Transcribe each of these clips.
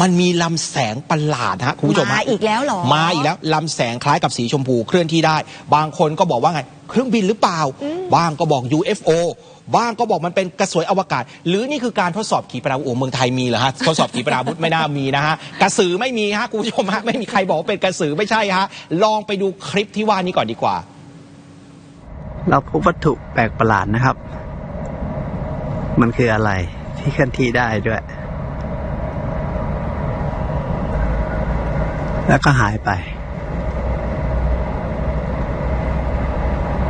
มันมีลำแสงประหลาดฮะคุณผู้ชมฮะมาอีกแล้วเหรอ มาอีกแล้วลำแสงคล้ายกับสีชมพูเคลื่อนที่ได้ บางคนก็บอกว่าไง เครื่องบินหรือเปล่า บ้างก็บอก UFO บ้างก็บอกมันเป็นกระสวยอวกาศ หรือนี่คือการทดสอบขีปนาวุธโอ้เมืองไทยมีเหรอฮะทดสอบขีปนาวุธไม่น่ามีนะฮะกระสือไม่มีฮะคุณผู้ชมฮะไม่มีใครบอกว่าเป็นกระสือไม่ใช่ฮะลองไปดูคลิปที่ว่านี้ก่อนดีกว่า เราพบวัตถุแปลกประหลาดนะครับ มันคืออะไรที่เคลื่อนที่ได้ด้วย แล้วก็หายไป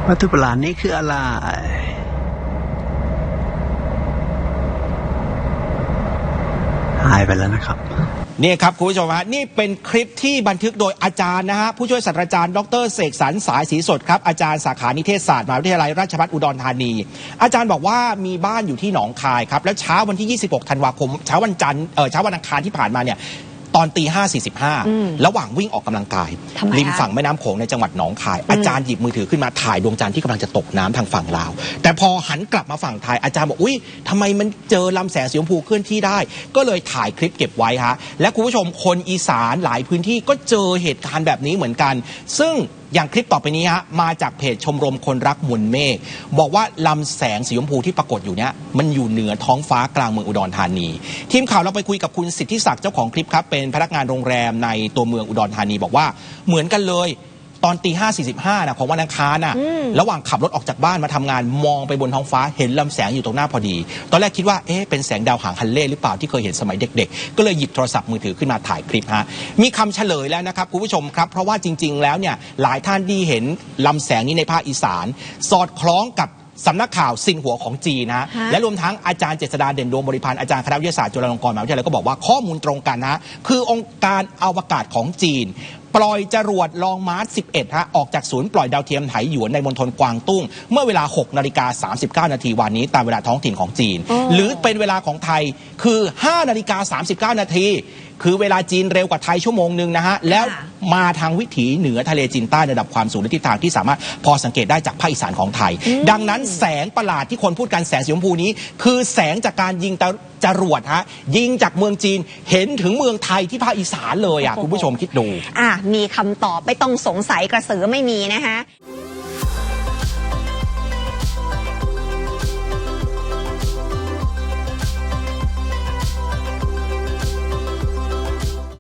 วัตถุประหลาดนี้คืออะไรหายไปแล้วนะครับนี่ครับคุณผู้ชมฮะนี่เป็นคลิปที่บันทึกโดยอาจารย์นะฮะผู้ช่วยศาสตราจารย์ดรเสกสรรสายศรีสดครับอาจารย์สาขานิเทศศาสตร์มหาวิทยาลัยราชภัฏอุดรธานี อาจารย์บอกว่ามีบ้านอยู่ที่หนองคายครับแล้วเช้าวันที่ 26 ธันวาคมเช้าวันจันทร์เออเช้าวันอังคารที่ผ่านมาเนี่ย ตอนตีห้าสี่สิบห้าระหว่างวิ่งออกกำลังกายทำไมริมคะฝั่งแม่น้ำโขงในจังหวัดหนองคาย อาจารย์หยิบมือถือขึ้นมาถ่ายดวงจันทร์ที่กำลังจะตกน้ำทางฝั่งลาว แต่พอหันกลับมาฝั่งไทยอาจารย์บอกอุ้ยทำไมมันเจอลำแสงสีชมพูเคลื่อนที่ได้ ก็เลยถ่ายคลิปเก็บไว้ฮะและคุณผู้ชมคนอีสานหลายพื้นที่ก็เจอเหตุการณ์แบบนี้เหมือนกัน ซึ่ง อย่างคลิปต่อไปนี้ฮะมาจากเพจชมรมคนรักมวลเมฆบอกว่าลำแสงสีชมพูที่ปรากฏอยู่เนี้ยมันอยู่เหนือท้องฟ้ากลางเมืองอุดรธานี ทีมข่าวเราไปคุยกับคุณสิทธิศักดิ์เจ้าของคลิปครับเป็นพนักงานโรงแรมในตัวเมืองอุดรธานีบอกว่าเหมือนกันเลย ตอนตีห้าสี่สิบห้านะของวันอังคารน่ะระหว่างขับรถออกจากบ้านมาทำงานมองไปบนท้องฟ้าเห็นลำแสงอยู่ตรงหน้าพอดี ตอนแรกคิดว่าเอ๊ะเป็นแสงดาวหางฮันเล่หรือเปล่าที่เคยเห็นสมัยเด็ก ๆ ก็เลยหยิบโทรศัพท์มือถือขึ้นมาถ่ายคลิปฮะมีคำเฉลยแล้วนะครับคุณผู้ชมครับ เพราะว่าจริง ๆ แล้วเนี่ยหลายท่านที่เห็นลำแสงนี้ในภาคอีสาน สอดคล้องกับสำนักข่าวซินหัวของจีนนะฮะฮะและรวมทั้งอาจารย์เจษดาเด่นดวงบริพันธ์อาจารย์คณะวิทยาศาสตร์จุฬาลงกรณ์มหาวิทยาลัยก็บอกว่าข้อมูลตรงกันนะฮะคือองค์การอวกาศของจีน ปล่อยจรวดลองมาร์ส11 ฮะ ออกจากศูนย์ปล่อยดาวเทียมไหหยวนในมณฑลกวางตุ้ง เมื่อเวลา 6 นาฬิกา 39 นาทีวันนี้ ตามเวลาท้องถิ่นของจีนอ๋อหรือเป็นเวลาของไทยคือ 5 นาฬิกา 39 นาทีคือเวลาจีนเร็วกว่าไทยชั่วโมงหนึ่งนะฮะ แล้วมาทางวิถีเหนือทะเลจีนใต้ระดับความสูงและทิศทางที่สามารถพอสังเกตได้จากภาคอีสานของไทย ดังนั้นแสงประหลาดที่คนพูดกันแสงสีชมพูนี้ คือแสงจากการยิงตะจรวดฮะยิงจากเมืองจีนเห็นถึงเมืองไทยที่ภาคอีสานเลยอะคุณผู้ชมคิดดูอะมีคำตอบไม่ต้องสงสัยกระสือไม่มีนะคะ